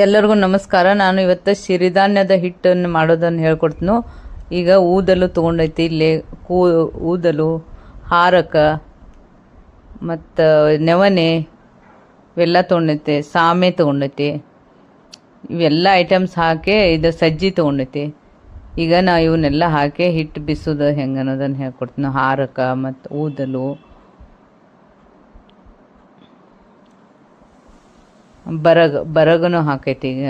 ಎಲ್ಲರಿಗೂ ನಮಸ್ಕಾರ. ನಾನು ಇವತ್ತು ಸಿರಿಧಾನ್ಯದ ಹಿಟ್ಟನ್ನು ಮಾಡೋದನ್ನು ಹೇಳ್ಕೊಡ್ತೀನಿ. ಈಗ ಊದಲು ತೊಗೊಂಡೈತಿ ಇಲ್ಲಿ ಕೂ, ಊದಲು, ಹಾರಕ, ಮತ್ತು ನೆವನೆ ಇವೆಲ್ಲ ತೊಗೊಂಡೈತಿ, ಸಾಮೆ ತೊಗೊಂಡೈತಿ. ಇವೆಲ್ಲ ಐಟಮ್ಸ್ ಹಾಕಿ ಇದು ಸಜ್ಜಿ ತೊಗೊಂಡೈತಿ. ಈಗ ನಾ ಇವನ್ನೆಲ್ಲ ಹಾಕಿ ಹಿಟ್ಟು ಬಿಸೋದು ಹೆಂಗೆ ಅನ್ನೋದನ್ನು ಹೇಳ್ಕೊಡ್ತೀನಿ. ಹಾರಕ ಮತ್ತು ಊದಲು. ಬರಗ, ಬರಗನು ಹಾಕೈತಿ ಈಗ.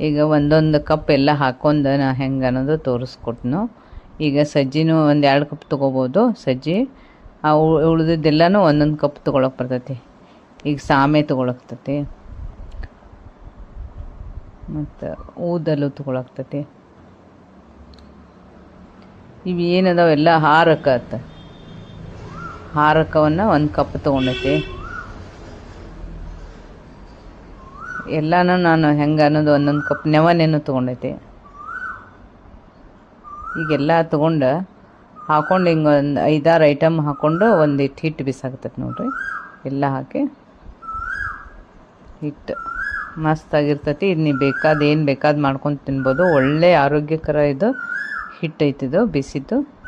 ಈಗ ಒಂದೊಂದು ಕಪ್ ಎಲ್ಲ ಹಾಕೊಂಡು ನಾ ಹೆಂಗೆ ಅನ್ನೋದು ತೋರಿಸ್ಕೊಟ್ನು. ಈಗ ಸಜ್ಜಿನೂ ಒಂದು ಎರಡು ಕಪ್ ತೊಗೋಬೋದು ಸಜ್ಜಿ. ಆ ಉಳಿದಿದ್ದೆಲ್ಲನೂ ಒಂದೊಂದು ಕಪ್ ತೊಗೊಳಕ್ಕೆ ಬರ್ತೈತಿ. ಈಗ ಸಾಮೆ ತೊಗೊಳಕ್ತೈತಿ ಮತ್ತು ಊದಲು ತೊಗೊಳಕ್ತೈತಿ ಇವು ಏನದಾವೆಲ್ಲ ಹಾರಕ ಹಾರಕವನ್ನು ಒಂದು ಕಪ್ ತೊಗೊಂಡೈತಿ. ಎಲ್ಲನೂ ನಾನು ಹೆಂಗೆ ಅನ್ನೋದು ಒಂದೊಂದು ಕಪ್ ನೆವನೇನು ತೊಗೊಂಡೈತಿ. ಈಗೆಲ್ಲ ತೊಗೊಂಡು ಹಾಕೊಂಡು ಹಿಂಗೆ ಒಂದು ಐದಾರು ಐಟಮ್ ಹಾಕ್ಕೊಂಡು ಒಂದು ಹಿಟ್ಟು ಹಿಟ್ಟು ಬಿಸಾಕ್ತೈತೆ ನೋಡ್ರಿ. ಎಲ್ಲ ಹಾಕಿ ಹಿಟ್ಟು ಮಸ್ತಾಗಿರ್ತೈತಿ ಇದು ನೀವು ಬೇಕಾದ ಏನು ಬೇಕಾದ ಮಾಡ್ಕೊಂಡು ತಿನ್ಬೋದು. ಒಳ್ಳೆ ಆರೋಗ್ಯಕರ ಇದು. ಹಿಟ್ಟು ಐತಿದು ಬಿಸಿದ್ದು.